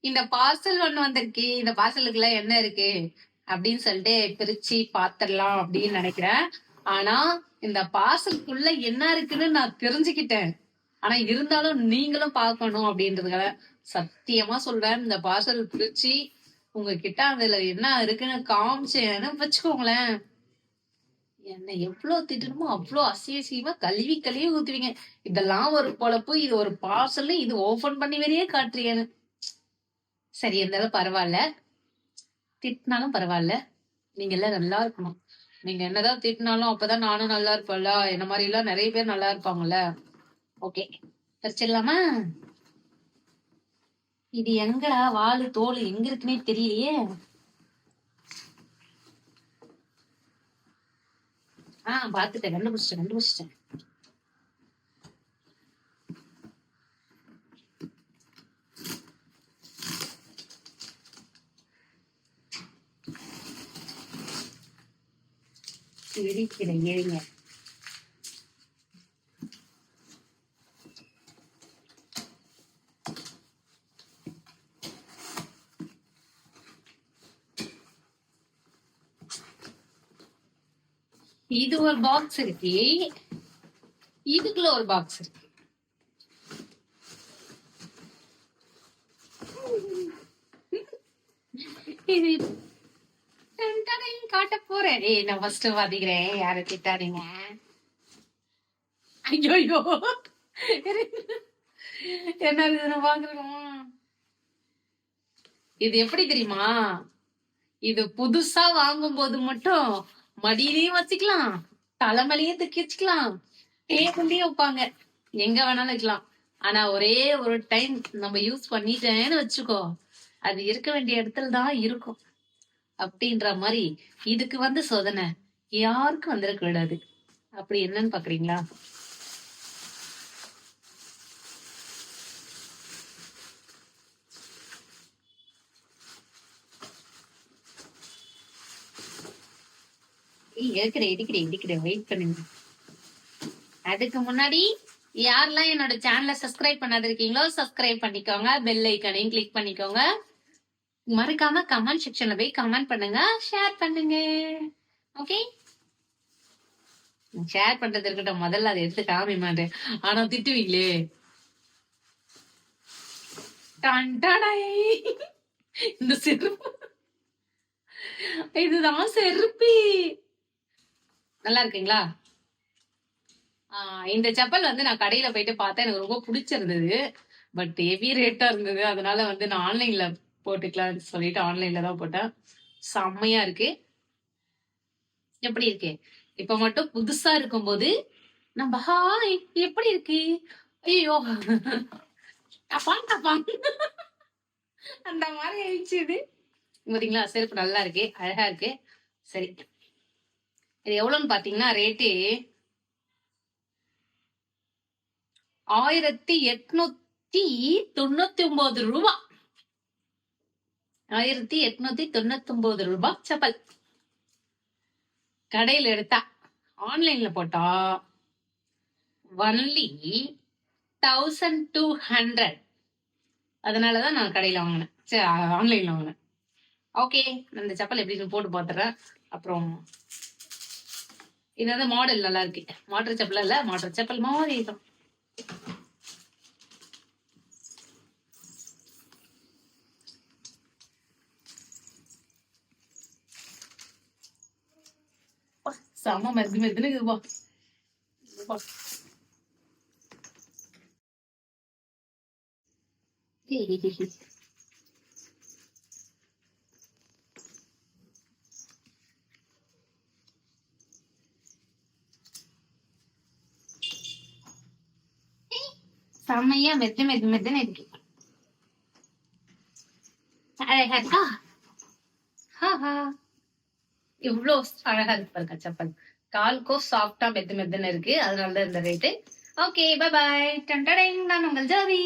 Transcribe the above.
இந்த பார்சல் ஒண்ணு வந்திருக்கு. இந்த பார்சலுக்குள்ள என்ன இருக்கு அப்படின்னு சொல்லிட்டு பிரிச்சு பாத்திரலாம் அப்படின்னு நினைக்கிறேன். ஆனா இந்த பார்சலுக்குள்ள என்ன இருக்குன்னு நான் தெரிஞ்சுக்கிட்டேன். ஆனா இருந்தாலும் நீங்களும் பார்க்கணும் அப்படின்றதுக்காக சத்தியமா சொல்றேன். இந்த பார்சல் பிரிச்சு உங்ககிட்ட அதுல என்ன இருக்குன்னு காமிச்சேன்னு வச்சுக்கோங்களேன். என்ன எவ்வளவு திட்டணுமோ அவ்வளவு அசியசியமா கழுவி கழுவி ஊத்துவீங்க. இதெல்லாம் ஒரு பொழப்பு இது ஒரு பார்சல் இது ஓபன் பண்ணி வெளியே காட்டுறீங்க சரி இருந்தாலும் பரவாயில்ல. திட்டினாலும் பரவாயில்ல. நீங்க எல்லாம் நல்லா இருக்கணும். நீங்க என்னதான் திட்டினாலும் அப்பதான் நானும் நல்லா இருப்பேன்ல. என்ன மாதிரி எல்லாம் நிறைய பேர் நல்லா இருப்பாங்கல்ல. ஓகே பிரிச்சிடலாமா இது எங்கடா வாலு தோல் எங்க இருக்குன்னே தெரியலையே. நான் பாத்துட்டேன் கண்டுபிடிச்சிட்டேன் கண்டுபிடிச்சிட்டேன் இருக்கிறேன் ஏறிங்க இது ஒரு பாக்ஸ் இருக்கு. இதுக்குள்ள ஒரு பாக்ஸ் இருக்கு. இது காட்ட போறேன். ஏய் நான் ஃபர்ஸ்ட் வாதிக்கிறேன். யார திட்டாதீங்க. ஐயோ ஐயோ என்ன இது வாங்குறோம் இது எப்படி தெரியுமா? இது புதுசா வாங்கும் போது மட்டும் மடியிலயும் வச்சுக்கலாம் தலைமையிலயும் தூக்கி வச்சுக்கலாம். டேபிள்லயும் வைப்பாங்க? எங்க வேணாலும் வைக்கலாம். ஆனா ஒரே ஒரு டைம் நம்ம யூஸ் பண்ணிட்டேன்னு வச்சுக்கோ. அது இருக்க வேண்டிய இடத்துல தான் இருக்கும். அப்படின்ற மாதிரி இதுக்கு வந்து சோதனை. யாருக்கும் வந்துடக்கூடாது அப்படி என்னன்னு பாக்குறீங்களா? இருக்கிறேன் இடிக்கிறேன் இடிக்கிறேன் வெயிட் பண்ணுங்க. அதுக்கு முன்னாடி யாரெல்லாம் என்னோட சேனலை சப்ஸ்கிரைப் பண்ணாத இருக்கீங்களோ சப்ஸ்கிரைப் பண்ணிக்கோங்க. பெல் ஐக்கனையும் கிளிக் பண்ணிக்கோங்க. மறக்காம கமெண்ட் செக்ஷன்ல போய் கமெண்ட் பண்ணுங்க. ஷேர் பண்ணுங்க. ஓகே ஷேர் பண்றது இருக்கட்டும். முதல்ல அதை எடுத்து காமி மாட்டேன் ஆனா திட்டுவீங்களே. இந்த செருப்பு. இதுதான் செருப்பி. நல்லா இருக்கீங்களா? ஆஹ் இந்த செப்பல் வந்து நான் கடையில போயிட்டு பார்த்தேன். எனக்கு ரொம்ப பிடிச்சிருந்தது. பட் ஹெவி ரேட்டா இருந்தது. அதனால வந்து நான் ஆன்லைன்ல போட்டுக்கலாம்னு சொல்லிட்டு ஆன்லைன்ல தான் போட்டேன். செம்மையா இருக்கு. எப்படி இருக்கு? இப்ப மட்டும் புதுசா இருக்கும்போது நம்ம ஹாய் எப்படி இருக்கு? ஐயோ. டப்பான் டப்பான். அந்த மாதிரி ஆயிடுச்சு இது. பாத்தீங்களா? செருப்பு நல்லா இருக்கு. அழகா இருக்கு. சரி. இது எவ்வளோன்னு பார்த்தீங்கன்னா ரேட்டு ஆயிரத்தி எட்நூத்தி தொண்ணூத்தி ஒன்பது ரூபா. ஆயிரத்தி எட்நூத்தி தொண்ணூத்தி ஒன்பது ரூபாய் செப்பல். கடையில எடுத்தா ஆன்லைன்ல போட்டா ஒன்லி தௌசண்ட் டூ ஹண்ட்ரட் அதனாலதான் நான் கடையில வாங்கினேன். சரி ஆன்லைன்ல வாங்கினேன். ஓகே இந்த செப்பல் எப்படின்னு போட்டு பார்த்துறேன் அப்புறம் இது வந்து மாடல் நல்லா இருக்கு. மாட்டர் செப்பல் இல்ல மாட்டர் செப்பல் மாதிரி இருக்கும் செம மெது மெதுன்னு இருக்குதுப்பா இதுப்பா. செம்மையா மெத்து மெது மெதுன்னு இருக்கு. அழகா இருக்கா? இவ்வளோ அழகா இருக்கு பாருங்க செப்பல் கால்கோ சாஃப்டா மெத்து மெத்துன்னு இருக்கு. அதனால தான் இந்த ரேட்டு ஓகே பை பாய் டன்டடைங் நான் உங்கள் ஜோதி.